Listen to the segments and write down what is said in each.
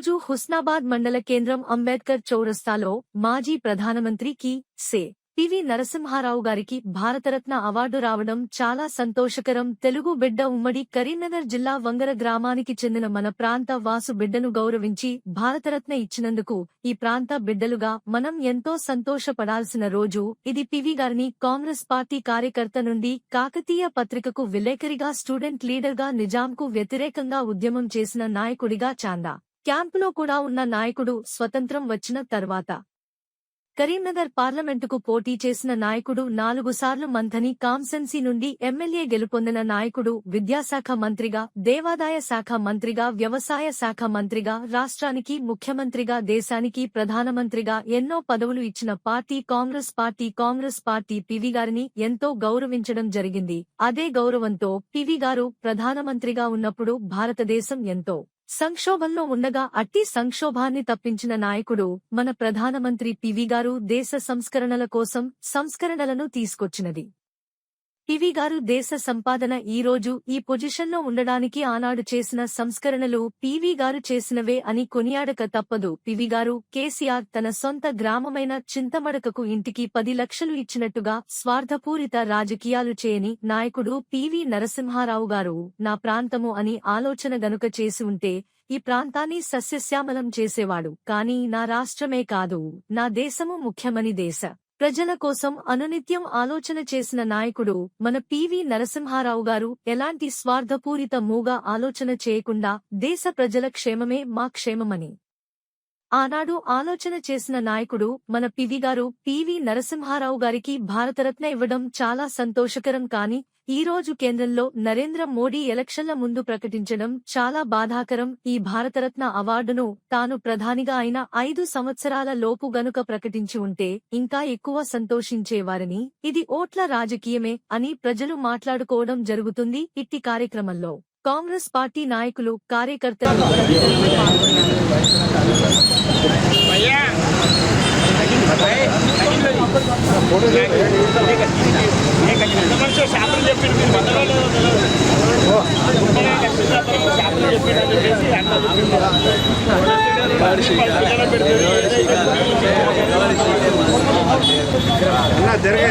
ఈరోజు హుస్నాబాద్ మండల కేంద్రం అంబేద్కర్ చౌరస్తాలో మాజీ ప్రధానమంత్రి కి సే. పివి నరసింహారావు గారికి భారతరత్న అవార్డు రావడం చాలా సంతోషకరం. తెలుగు బిడ్డ ఉమ్మడి కరీంనగర్ జిల్లా వంగర గ్రామానికి చెందిన మన ప్రాంత వాసు బిడ్డను గౌరవించి భారతరత్న ఇచ్చినందుకు ఈ ప్రాంత బిడ్డలుగా మనం ఎంతో సంతోషపడాల్సిన రోజు. ఇది పివి గారిని కాంగ్రెస్ పార్టీ కార్యకర్త నుండి కాకతీయ పత్రికకు విలేకరిగా స్టూడెంట్ లీడర్గా నిజాంకు వ్యతిరేకంగా ఉద్యమం చేసిన నాయకుడిగా చాందా. క్యాంపులో కూడా ఉన్న నాయకుడు స్వతంత్రం వచ్చిన తర్వాత కరీంనగర్ పార్లమెంటుకు పోటీ చేసిన నాయకుడు నాలుగు సార్లు మంథని కాంసెన్సీ నుండి ఎమ్మెల్యే గెలుపొందిన నాయకుడు విద్యాశాఖ మంత్రిగా దేవాదాయ శాఖ మంత్రిగా వ్యవసాయ శాఖ మంత్రిగా రాష్ట్రానికి ముఖ్యమంత్రిగా దేశానికి ప్రధానమంత్రిగా ఎన్నో పదవులు ఇచ్చిన party Congress party Congress party PV గారిని ఎంతో గౌరవించడం జరిగింది. అదే గౌరవంతో పివి గారు ప్రధానమంత్రిగా ఉన్నప్పుడు భారతదేశం ఎంతో సంక్షోభంలో ఉండగా అట్టి సంక్షోభాన్ని తప్పించిన నాయకుడు మన ప్రధానమంత్రి పివి గారు దేశ సంస్కరణల కోసం సంస్కరణలను తీసుకొచ్చినది. పివి గారు దేశ సంపాదన ఈ రోజు ఈ పొజిషన్లో ఉండడానికి ఆనాడు చేసిన సంస్కరణలు పివి గారు చేసినవే అని కొనియాడక తప్పదు. పివి గారు కేసీఆర్ తన సొంత గ్రామమైన చింతమడకకు ఇంటికి పది లక్షలు ఇచ్చినట్టుగా స్వార్థపూరిత రాజకీయాలు చేయని నాయకుడు పివి నరసింహారావు గారు నా ప్రాంతము అని ఆలోచన గనుక చేసి ఉంటే ఈ ప్రాంతాన్ని సస్యశ్యామలం చేసేవాడు. కానీ నా రాష్ట్రమే కాదు నా దేశము ముఖ్యమని దేశ ప్రజల కోసం అనునిత్యం ఆలోచన చేసిన నాయకుడు మన పివి నరసింహారావు గారు ఎలాంటి స్వార్థపూరిత మూగా ఆలోచన చేయకుండా దేశ ప్రజల క్షేమమే మా క్షేమమని. ఆనాడు ఆలోచన చేసిన నాయకుడు మన పివి గారు పివి నరసింహారావు గారికి భారతరత్న ఇవ్వడం చాలా సంతోషకరం కాని ఈ రోజు కేంద్రంలో నరేంద్ర మోడీ ఎలక్షన్ల ముందు ప్రకటించడం చాలా బాధాకరం. ఈ భారతరత్న అవార్డును తాను ప్రధానిగా అయిన ఐదు సంవత్సరాల లోపు గనుక ప్రకటించి ఉంటే ఇంకా ఎక్కువ సంతోషించేవారని ఇది ఓట్ల రాజకీయమే అని ప్రజలు మాట్లాడుకోవడం జరుగుతుంది ఇట్టి కార్యక్రమంలో. కాంగ్రెస్ పార్టీ నాయకులు కార్యకర్తలు శాపలు చెప్పిండు మీరు వంద రోజులు శాపలు చెప్పేసి జరిగే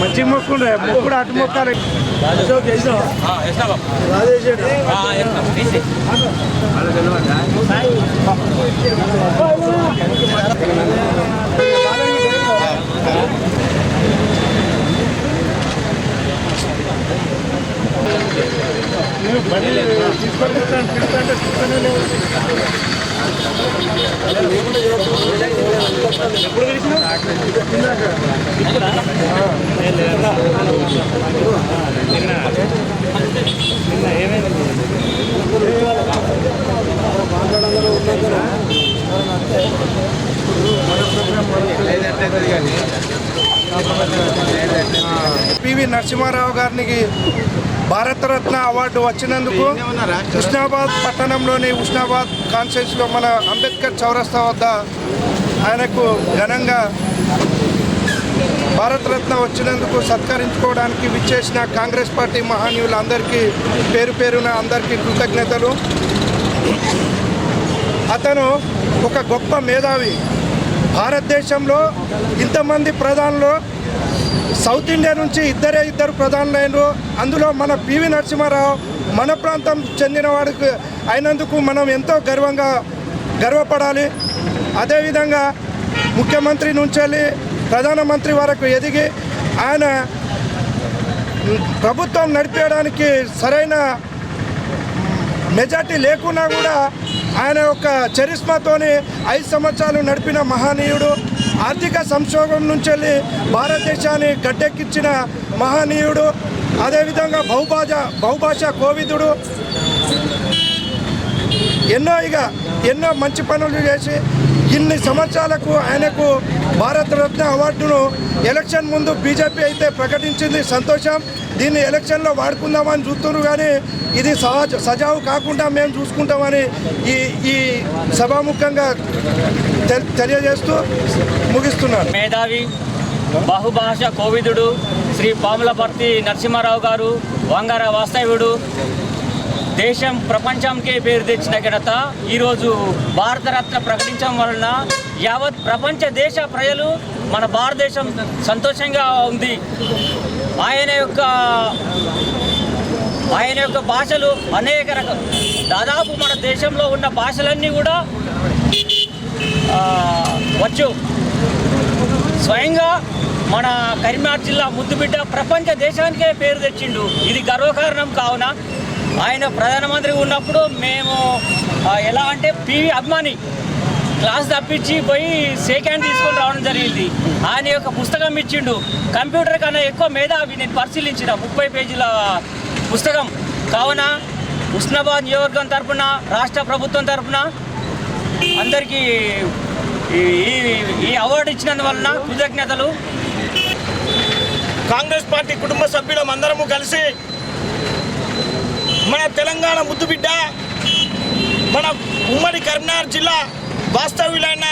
మంచి మొక్కుండే మొక్కుడు అటు మొక్కాలి. తీసుకొని తిరుగుతుంటే చూస్తూనే లేవు ఎప్పుడు తెలిసిన పివి నరసింహారావు గారికి భారతరత్న అవార్డు వచ్చినందుకు ఉస్నాబాద్ పట్టణంలోని ఉస్నాబాద్ కాన్స్టిట్యూన్సీలో మన అంబేద్కర్ చౌరస్తా వద్ద ఆయనకు ఘనంగా భారతరత్న వచ్చినందుకు సత్కరించుకోవడానికి విచ్చేసిన కాంగ్రెస్ పార్టీ మహానీయులందరికీ పేరు పేరున అందరికీ కృతజ్ఞతలు. అతను ఒక గొప్ప మేధావి. భారతదేశంలో ఇంతమంది ప్రధానులు సౌత్ ఇండియా నుంచి ఇద్దరే ఇద్దరు ప్రధానులైనరు అందులో మన పివి నరసింహారావు మన ప్రాంతం చెందినవాడికి అయినందుకు మనం ఎంతో గర్వంగా గర్వపడాలి. అదేవిధంగా ముఖ్యమంత్రి నుంచి వెళ్ళి ప్రధానమంత్రి వరకు ఎదిగి ఆయన ప్రభుత్వం నడిపేయడానికి సరైన మెజార్టీ లేకున్నా కూడా ఆయన యొక్క చరిస్మాతోని ఐదు సంవత్సరాలు నడిపిన మహనీయుడు ఆర్థిక సంక్షోభం నుంచి వెళ్ళి భారతదేశాన్ని గడ్డెక్కించిన మహనీయుడు అదేవిధంగా బహుభాష బహుభాష కోవిదుడు. ఎన్నో ఇక ఎన్నో మంచి పనులు చేసి ఇన్ని సంవత్సరాలకు ఆయనకు భారతరత్న అవార్డును ఎలక్షన్ ముందు బీజేపీ అయితే ప్రకటించింది సంతోషం. దీన్ని ఎలక్షన్లో వాడుకుందామని చూస్తున్నారు కానీ ఇది సహజ సజావు కాకుండా మేము చూసుకుంటామని ఈ ఈ సభాముఖంగా తె- తెలియజేస్తూ ముగిస్తున్నాను. మేధావి బహుభాష కోవిదుడు శ్రీ పాములపర్తి నరసింహారావు గారు వంగార వాస్తవ్యుడు దేశం ప్రపంచంకే పేరు తెచ్చిన ఘనత ఈరోజు భారతరత్న ప్రకటించడం వలన యావత్ ప్రపంచ దేశ ప్రజలు మన భారతదేశం సంతోషంగా ఉంది. ఆయన యొక్క ఆయన యొక్క భాషలు అనేక రకాల దాదాపు మన దేశంలో ఉన్న భాషలన్నీ కూడా వచ్చు. స్వయంగా మన కరీంనగర్ జిల్లా ముద్దుబిడ్డ ప్రపంచ దేశానికే పేరు తెచ్చిండు. ఇది గర్వకారణం కావున ఆయన ప్రధానమంత్రి ఉన్నప్పుడు మేము ఎలా అంటే పివి అభిమాని క్లాస్ తప్పించి పోయి షేక్ హ్యాండ్ తీసుకొని రావడం జరిగింది. ఆయన యొక్క పుస్తకం ఇచ్చిండు. కంప్యూటర్ కన్నా ఎక్కువ మేధావి నేను పరిశీలించిన ముప్పై పేజీల పుస్తకం. కావున ఉస్నాబాద్ నియోజకవర్గం తరపున రాష్ట్ర ప్రభుత్వం తరపున అందరికీ ఈ- ఈ- ఈ అవార్డు ఇచ్చినందువలన కృతజ్ఞతలు. కాంగ్రెస్ పార్టీ కుటుంబ సభ్యులం అందరము కలిసి మన తెలంగాణ ముద్దుబిడ్డ మన ఉమ్మడి కరీంనగర్ జిల్లా వాస్తవ్యులైన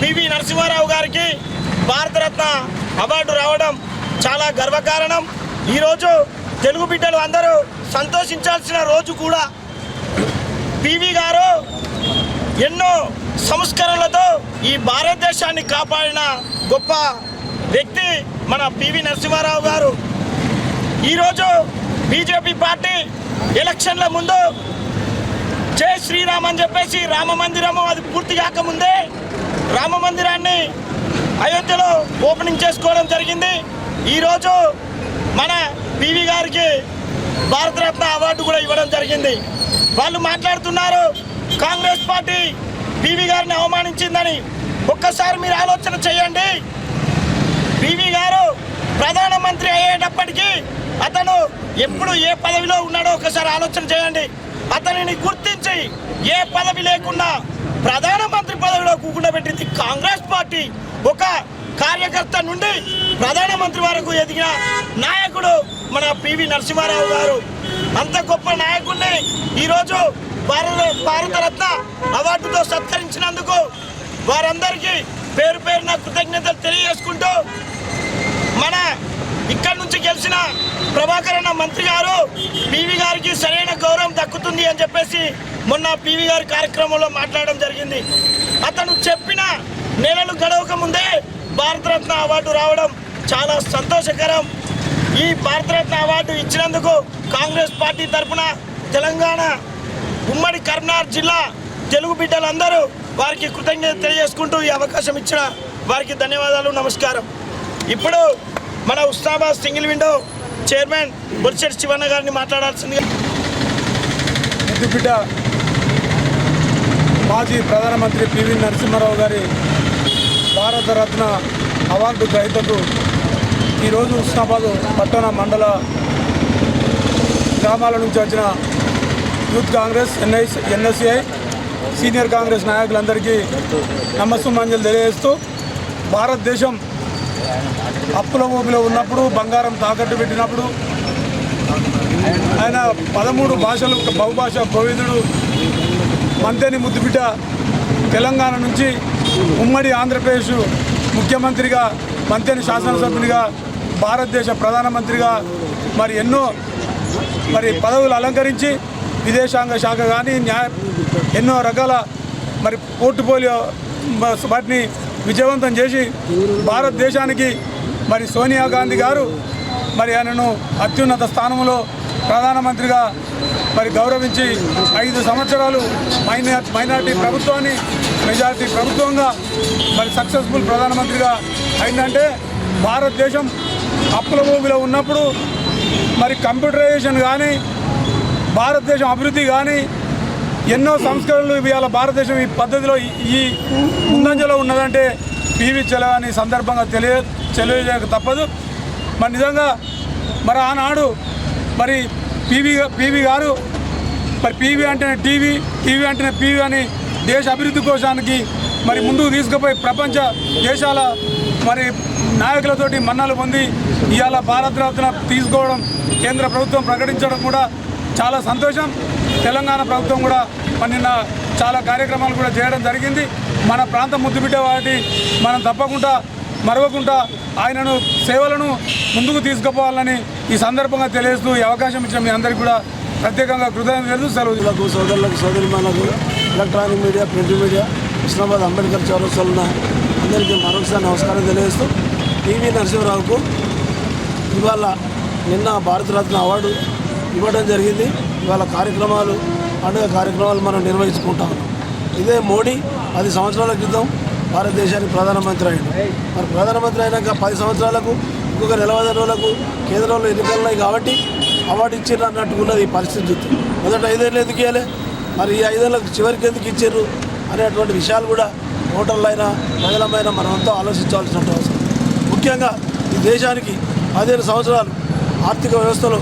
పివి నరసింహారావు గారికి భారతరత్న అవార్డు రావడం చాలా గర్వకారణం. ఈరోజు తెలుగు బిడ్డలు అందరూ సంతోషించాల్సిన రోజు కూడా పివి గారు ఎన్నో సంస్కరణలతో ఈ భారతదేశాన్ని కాపాడిన గొప్ప వ్యక్తి మన పివి నరసింహారావు గారు. ఈరోజు బీజేపీ పార్టీ ఎలక్షన్ల ముందు జై శ్రీరామ్ అని చెప్పేసి రామ మందిరము అది పూర్తి కాకముందే రామ మందిరాన్ని అయోధ్యలో ఓపెనింగ్ చేసుకోవడం జరిగింది. ఈరోజు మన పివి గారికి భారతరత్న అవార్డు కూడా ఇవ్వడం జరిగింది. వాళ్ళు మాట్లాడుతున్నారు కాంగ్రెస్ పార్టీ పివి గారిని అవమానించిందని. ఒక్కసారి మీరు ఆలోచన చేయండి. పివి గారు ప్రధానమంత్రి అయ్యేటప్పటికీ అతను ఎప్పుడు ఏ పదవిలో ఉన్నాడో ఒకసారి ఆలోచన చేయండి. అతనిని గుర్తించి ఏ పదవి లేకుండా ప్రధానమంత్రి పదవిలో కూకుండబెట్టింది కాంగ్రెస్ పార్టీ. ఒక కార్యకర్త నుండి ప్రధానమంత్రి వరకు ఎదిగిన నాయకుడు మన పివి నరసింహారావు గారు. అంత గొప్ప నాయకుడిని ఈరోజు భారత భారతరత్న అవార్డుతో సత్కరించినందుకు వారందరికీ పేరు పేరున కృతజ్ఞతలు తెలియజేసుకుంటూ మన ఇక్కడ గెలిచిన ప్రభాకర్ అన్న మంత్రి గారు పీవీ గారికి సరైన గౌరవం దక్కుతుంది అని చెప్పేసి మొన్న పీవీ గారి కార్యక్రమంలో మాట్లాడడం జరిగింది. అతను చెప్పిన నెలలు గడవక ముందే భారతరత్న అవార్డు రావడం చాలా సంతోషకరం. ఈ భారతరత్న అవార్డు ఇచ్చినందుకు కాంగ్రెస్ పార్టీ తరఫున తెలంగాణ ఉమ్మడి కరీంనగర్ జిల్లా తెలుగు బిడ్డలందరూ వారికి కృతజ్ఞత తెలియజేసుకుంటూ ఈ అవకాశం ఇచ్చిన వారికి ధన్యవాదాలు నమస్కారం. ఇప్పుడు మన Husnabad single window chairman Borishetti Shivanna గారిని మాట్లాడాల్సిందిగా. ముద్దుబిడ్డ మాజీ ప్రధానమంత్రి పివి నరసింహారావు గారి భారతరత్న అవార్డు గ్రహీతకు ఈరోజు ఉస్నాబాద్ పట్టణ మండల గ్రామాల నుంచి వచ్చిన యూత్ కాంగ్రెస్ ఎన్ఐ ఎన్ఎస్సిఐ సీనియర్ కాంగ్రెస్ నాయకులందరికీ నమస్సుమాంజలు తెలియజేస్తూ భారతదేశం అప్పుల ఊపిలో ఉన్నప్పుడు బంగారం తాకట్టు పెట్టినప్పుడు ఆయన పదమూడు భాషలు బహుభాష కోవిదుడు మంతేని ముద్దుబిడ్డ తెలంగాణ నుంచి ఉమ్మడి ఆంధ్రప్రదేశ్ ముఖ్యమంత్రిగా మంతేని శాసనసభ్యునిగా భారతదేశ ప్రధానమంత్రిగా మరి ఎన్నో మరి పదవులు అలంకరించి విదేశాంగ శాఖ కానీ న్యాయ ఎన్నో రకాల మరి పోర్టుపోలియో వాటిని విజయవంతం చేసి భారతదేశానికి మరి సోనియా గాంధీ గారు మరి ఆయనను అత్యున్నత స్థానంలో ప్రధానమంత్రిగా మరి గౌరవించి ఐదు సంవత్సరాలు మైనా మైనార్టీ ప్రభుత్వాన్ని మెజార్టీ ప్రభుత్వంగా మరి సక్సెస్ఫుల్ ప్రధానమంత్రిగా అయిందంటే భారతదేశం అప్పుల భూమిలో ఉన్నప్పుడు మరి కంప్యూటరైజేషన్ కానీ భారతదేశం అభివృద్ధి కానీ ఎన్నో సంస్కరణలు ఇవాళ భారతదేశం ఈ పద్ధతిలో ఈ- ముందంజలో ఉన్నదంటే పివి చలవాని సందర్భంగా తెలియ తెలియజేయక తప్పదు. మరి నిజంగా మరి ఆనాడు మరి పివి పివి గారు మరి పీవీ అంటేనే టీవీ టీవీ అంటేనే పివి అని దేశ అభివృద్ధి కోశానికి మరి ముందుకు తీసుకుపోయి ప్రపంచ దేశాల మరి నాయకులతోటి మన్నలు పొంది ఇవాళ భారత రత్న తీసుకోవడం కేంద్ర ప్రభుత్వం ప్రకటించడం కూడా చాలా సంతోషం. తెలంగాణ ప్రభుత్వం కూడా నిన్న చాలా కార్యక్రమాలు కూడా చేయడం జరిగింది. మన ప్రాంతం ముద్దుబిడ్డ వాటి మనం తప్పకుండా మరవకుండా ఆయనను సేవలను ముందుకు తీసుకుపోవాలని ఈ సందర్భంగా తెలియజేస్తూ ఈ అవకాశం ఇచ్చిన మీ అందరికీ కూడా ప్రత్యేకంగా కృతజ్ఞత తెలుసు సెలవు సోదరులకు సోదరులకు సోదరిమాలకు electronic media print media Husnabad Ambedkar చౌరస్తాలో ఉన్న అందరికీ మరొకసారి నమస్కారం తెలియజేస్తూ పివి నరసింహరావుకు ఇవాళ నిన్న భారతరత్న అవార్డు ఇవ్వడం జరిగింది. ఇవాళ కార్యక్రమాలు పండుగ కార్యక్రమాలు మనం నిర్వహించుకుంటా ఉన్నాం. ఇదే మోడీ పది సంవత్సరాల క్రితం భారతదేశానికి ప్రధానమంత్రి అయ్యాడు. మరి ప్రధానమంత్రి అయినాక పది సంవత్సరాలకు ఇంకొక నిలవద రోజులకు కేంద్రంలో ఎన్నికలు ఉన్నాయి కాబట్టి అవార్డు ఇచ్చారు అన్నట్టుకున్నది ఈ పరిస్థితి మొదట ఐదేళ్ళు ఎందుకు ఇవ్వాలి మరి ఈ ఐదేళ్ళకు చివరికి ఎందుకు ఇచ్చారు అనేటువంటి విషయాలు కూడా ఓటర్లైనా ప్రజలమైనా మనమంతా ఆలోచించాల్సిన అవసరం. ముఖ్యంగా ఈ దేశానికి పదిహేను సంవత్సరాలు ఆర్థిక వ్యవస్థలో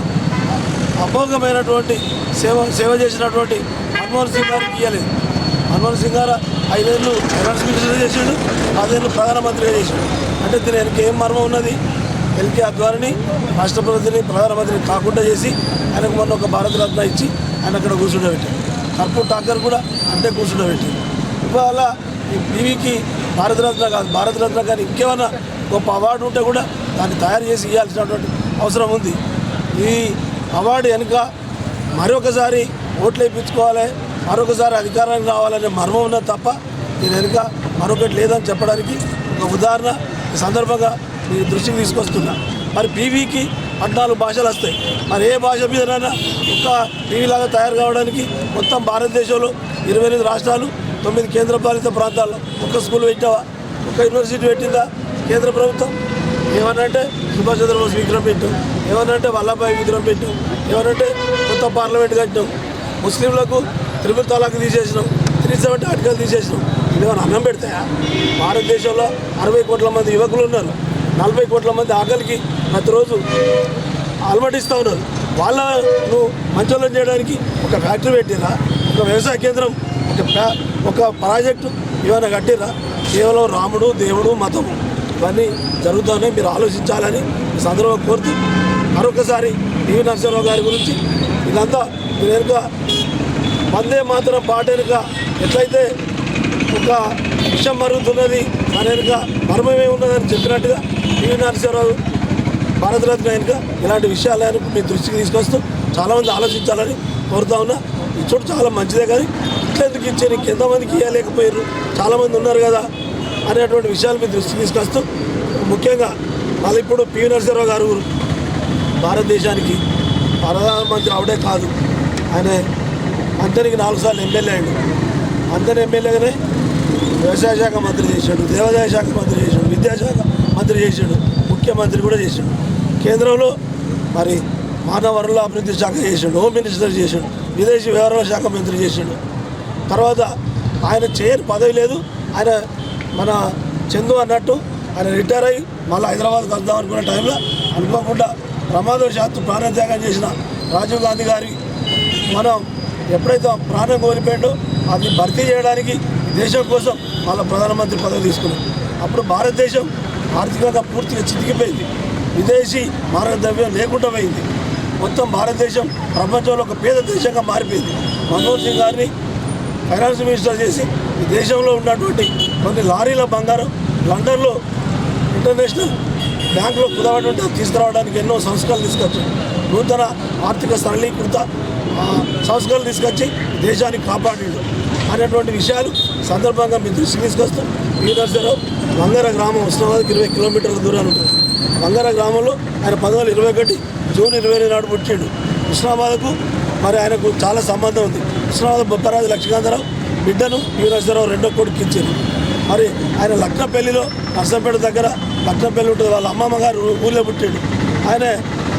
అమోఘమైనటువంటి సేవ సేవ చేసినటువంటి మన్మోహన్ సింగ్ గారికి ఇవ్వలేదు మన్మోహన్ సింగ్ గారు ఐదేళ్ళు ఫైనాన్స్ మినిస్టర్గా చేసాడు ఐదేళ్ళు ప్రధానమంత్రిగా చేశాడు అంటే దీని వెనక ఏం మర్మం ఉన్నది? ఎల్కే అద్వారిని రాష్ట్రపతిని ప్రధానమంత్రిని కాకుండా చేసి ఆయనకు మొన్న ఒక భారతరత్న ఇచ్చి ఆయన అక్కడ కూర్చుండబెట్టాడు కర్పూర్ ఠాకర్ కూడా అంటే కూర్చుండబెట్టాడు ఇవాళ ఈ పీవీకి భారతరత్న కాదు భారతరత్న కానీ ఇంకేమైనా గొప్ప అవార్డు ఉంటే కూడా దాన్ని తయారు చేసి ఇవ్వాల్సినటువంటి అవసరం ఉంది. ఈ అవార్డు వెనుక మరొకసారి ఓట్లు వేయించుకోవాలి మరొకసారి అధికారానికి రావాలనే మర్మం ఉన్నది తప్ప దీని వెనుక మరొకటి లేదని చెప్పడానికి ఒక ఉదాహరణ సందర్భంగా మీ దృష్టికి తీసుకొస్తున్నా. మరి పీవీకి పద్నాలుగు భాషలు వస్తాయి. మరి ఏ భాష మీదనైనా ఒక్క టీవీ లాగా తయారు కావడానికి మొత్తం భారతదేశంలో ఇరవై ఎనిమిది రాష్ట్రాలు తొమ్మిది కేంద్ర పాలిత ప్రాంతాల్లో ఒక్క స్కూల్ పెట్టావా? ఒక్క యూనివర్సిటీ పెట్టిందా? కేంద్ర ప్రభుత్వం? ఏమనంటే సుభాష్ చంద్రబోస్ విగ్రహం పెట్టాం. ఏమనంటే వల్లభాయ్ విగ్రహం పెట్టాం. ఏమనంటే కొత్త పార్లమెంట్ కట్టినాం. ముస్లింలకు త్రిపుల్ తలాక్ తీసేసినాం. త్రీ సెవెంటీ ఆర్టికల్ తీసేసినాం. ఇదేమైనా అన్నం పెడతాయా? భారతదేశంలో అరవై కోట్ల మంది యువకులు ఉన్నారు. నలభై కోట్ల మంది ఆకలికి ప్రతిరోజు అలమటిస్తూ ఉన్నారు. వాళ్ళ నువ్వు మంచోళ్ళని చేయడానికి ఒక ఫ్యాక్టరీ పెట్టిరా? ఒక వ్యవసాయ కేంద్రం ఒక ఒక ప్రాజెక్టు ఏమైనా కట్టిరా? కేవలం రాముడు దేవుడు మతము. ఇవన్నీ జరుగుతూనే మీరు ఆలోచించాలని ఈ సందర్భంగా కోరుతూ మరొకసారి పివి నరసింహరావు గారి గురించి ఇదంతా మీరు వెనుక వందే మాత్రం పాట వెనుక ఎట్లయితే ఒక విషయం మరుగుతున్నది దాని వెనుక మర్మమే ఉన్నదని చెప్పినట్టుగా పివి నరసింహరావు భారతరత్న వెనుక ఇలాంటి విషయాలను మీ దృష్టికి తీసుకొస్తూ చాలామంది ఆలోచించాలని కోరుతా ఉన్నా. ఈ చోటు చాలా మంచిదే కానీ ఇట్లా ఎందుకు ఇచ్చారు ఇంకెంతమందికి ఇవ్వలేకపోయారు చాలామంది ఉన్నారు కదా. అనేటువంటి విషయాలు మీ దృష్టికి తీసుకొస్తూ ముఖ్యంగా మళ్ళీ ఇప్పుడు పి. నరసింహరావు గారు భారతదేశానికి ప్రధానమంత్రి అవడే కాదు. ఆయన అందరికి నాలుగు సార్లు ఎమ్మెల్యే అయ్యాడు. అందరి ఎమ్మెల్యేగానే వ్యవసాయ శాఖ మంత్రి చేశాడు దేవాదాయ శాఖ మంత్రి చేశాడు విద్యాశాఖ మంత్రి చేశాడు ముఖ్యమంత్రి కూడా చేశాడు. కేంద్రంలో మరి మానవ వనరుల అభివృద్ధి శాఖ చేశాడు హోమ్ మినిస్టర్ చేశాడు విదేశీ వ్యవహారాల శాఖ మంత్రి చేశాడు. తర్వాత ఆయన చేయని పదవి లేదు ఆయన మన చందు అన్నట్టు ఆయన రిటైర్ అయ్యి మళ్ళీ హైదరాబాద్కి వద్దాం అనుకున్న టైంలో అనుకోకుండా ప్రమాదవశాత్తు ప్రాణత్యాగం చేసిన రాజీవ్ గాంధీ గారి మనం ఎప్పుడైతే ప్రాణం కోల్పోయాడో అది భర్తీ చేయడానికి దేశం కోసం వాళ్ళ ప్రధానమంత్రి పదవి తీసుకున్నాం. అప్పుడు భారతదేశం ఆర్థికంగా పూర్తిగా చితికిపోయింది. విదేశీ మార్గద్రవ్యం లేకుండా పోయింది. మొత్తం భారతదేశం ప్రపంచంలో ఒక పేద దేశంగా మారిపోయింది. మన్మోహన్ సింగ్ గారిని ఫైనాన్స్ మినిస్టర్ చేసి ఈ దేశంలో ఉన్నటువంటి కొన్ని లారీల బంగారం లండన్లో ఇంటర్నేషనల్ బ్యాంకులో కుదవడం ఉంటే తీసుకురావడానికి ఎన్నో సంస్కరణలు తీసుకొచ్చాడు నూతన ఆర్థిక సరళీకృత సంస్కరణలు తీసుకొచ్చి దేశాన్ని కాపాడాడు అనేటువంటి విషయాలు సందర్భంగా మీ దృష్టికి తీసుకొస్తాం ఈ నర్సరావు వంగర గ్రామం ఉస్మానాబాద్కి ఇరవై కిలోమీటర్ల దూరాన్ని ఉంటుంది. వంగర గ్రామంలో ఆయన పంతొమ్మిది ఇరవై ఒకటి జూన్ ఇరవై ఎనిమిది నాడు పుట్టాడు. ఉస్మానాబాద్కు మరి ఆయనకు చాలా సంబంధం ఉంది. ఉస్మానాబాద్ బొప్పరాజు లక్ష్మీకాంతరావు బిడ్డను ఈ రెండో కోటికి ఇచ్చారు. మరి ఆయన లక్నపల్లిలో నర్సంపేట దగ్గర లక్నపల్లి ఉంటుంది. వాళ్ళ అమ్మమ్మ గారు ఊళ్ళో పుట్టాడు. ఆయన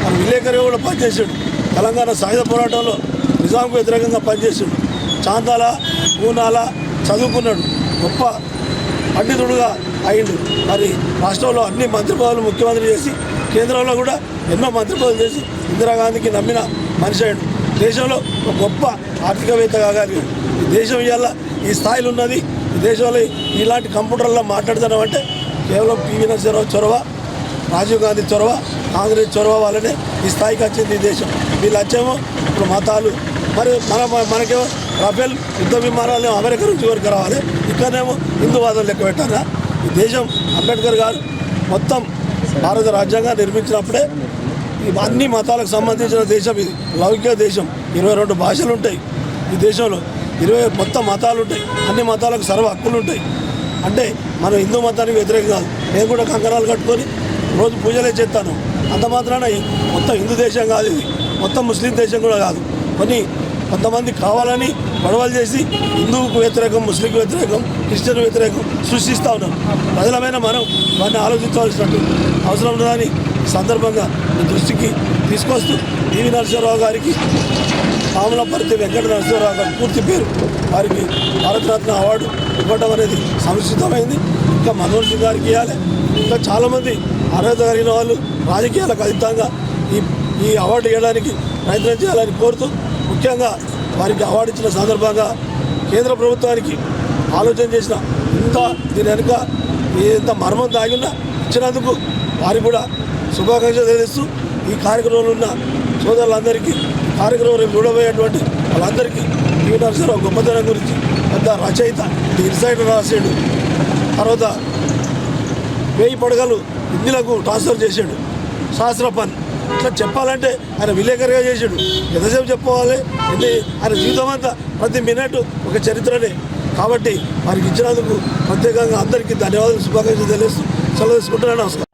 మన విలేకరి కూడా పనిచేశాడు. తెలంగాణ సాయుధ పోరాటంలో నిజాంకు వ్యతిరేకంగా పనిచేసిండు చాందాల పూనాల చదువుకున్నాడు. గొప్ప పండితుడుగా అయిండు. మరి రాష్ట్రంలో అన్ని మంత్రి పదవులు ముఖ్యమంత్రి చేసి కేంద్రంలో కూడా ఎన్నో మంత్రి పదవులు చేసి ఇందిరాగాంధీకి నమ్మిన మనిషి అయ్యాడు. దేశంలో ఒక గొప్ప ఆర్థికవేత్త కాగలిగాడు దేశం ఇవాళ ఈ స్థాయిలో ఉన్నది ఈ దేశంలో ఇలాంటి కంప్యూటర్లో మాట్లాడుతున్నాం అంటే కేవలం పివి నరసింహరావు చొరవ రాజీవ్ గాంధీ చొరవ కాంగ్రెస్ చొరవ వల్లనే ఈ స్థాయికి వచ్చింది ఈ దేశం. వీళ్ళు వచ్చేమో ఇప్పుడు మతాలు మరి మన మనకేమో రఫేల్ యుద్ధ విమానాలు అమెరికా నుంచి వరకు రావాలి. ఇక్కడనేమో హిందూవాదం లెక్క పెట్టారా? ఈ దేశం అంబేద్కర్ గారు మొత్తం భారత రాజ్యాంగాన్ని నిర్మించినప్పుడే అన్ని మతాలకు సంబంధించిన దేశం ఇది. లౌకిక దేశం. ఇరవై రెండు భాషలు ఉంటాయి ఈ దేశంలో. ఇరవై మొత్తం మతాలు ఉంటాయి. అన్ని మతాలకు సర్వ హక్కులు ఉంటాయి. అంటే మనం హిందూ మతానికి వ్యతిరేకం కాదు. నేను కూడా కంకరాలు కట్టుకొని రోజు పూజలే చేస్తాను. అంత మాత్రాన మొత్తం హిందూ దేశం కాదు ఇది. మొత్తం ముస్లిం దేశం కూడా కాదు. కొన్ని కొంతమంది కావాలని గొడవలు చేసి హిందువుకు వ్యతిరేకం ముస్లింకు వ్యతిరేకం క్రిస్టియన్ వ్యతిరేకం సృష్టిస్తూ ఉన్నారు. ప్రజలమైన మనం వారిని ఆలోచించవలసినట్టు అవసరం ఉన్నదని సందర్భంగా దృష్టికి తీసుకొస్తూ పివి నరసింహరావు గారికి పాములపర్తి వెంకట నరసింహరావు గారి పూర్తి పేరు. వారికి భారతరత్న అవార్డు ఇవ్వడం అనేది సంస్కృతమైంది ఇంకా మనోహర్ సింగ్ గారికి ఇవ్వాలి. ఇంకా చాలామంది అర్హత కలిగిన వాళ్ళు రాజకీయాలకు అతీతంగా ఈ ఈ అవార్డు ఇవ్వడానికి ప్రయత్నం చేయాలని కోరుతూ ముఖ్యంగా వారికి అవార్డు ఇచ్చిన సందర్భంగా కేంద్ర ప్రభుత్వానికి ఆలోచన చేసిన ఇంత దీని వెనుక ఎంత మర్మం దాగినా ఇచ్చినందుకు వారికి కూడా శుభాకాంక్షలు తెలియజేస్తూ ఈ కార్యక్రమంలో ఉన్న సోదరులందరికీ కార్యక్రమం రేపు చూడబోయేటువంటి వాళ్ళందరికీ పివి నరసింహరావు గొప్పతనం గురించి పెద్ద రచయిత ఇన్సైడ్ రాసాడు తర్వాత వేయి పడగలు హిందీలకు ట్రాన్స్ఫర్ చేశాడు. శాస్త్ర పని. ఇట్లా చెప్పాలంటే ఆయన విలేకరిగా చేశాడు. ఎంతసేపు చెప్పుకోవాలి? ఎన్ని ఆయన జీవితం అంతా ప్రతి మినిట్ ఒక చరిత్రనే. కాబట్టి వారికి ఇచ్చినందుకు ప్రత్యేకంగా అందరికీ ధన్యవాదాలు శుభాకాంక్షలు తెలియజేస్తూ సెలవు తీసుకుంటున్నాను. నమస్కారం.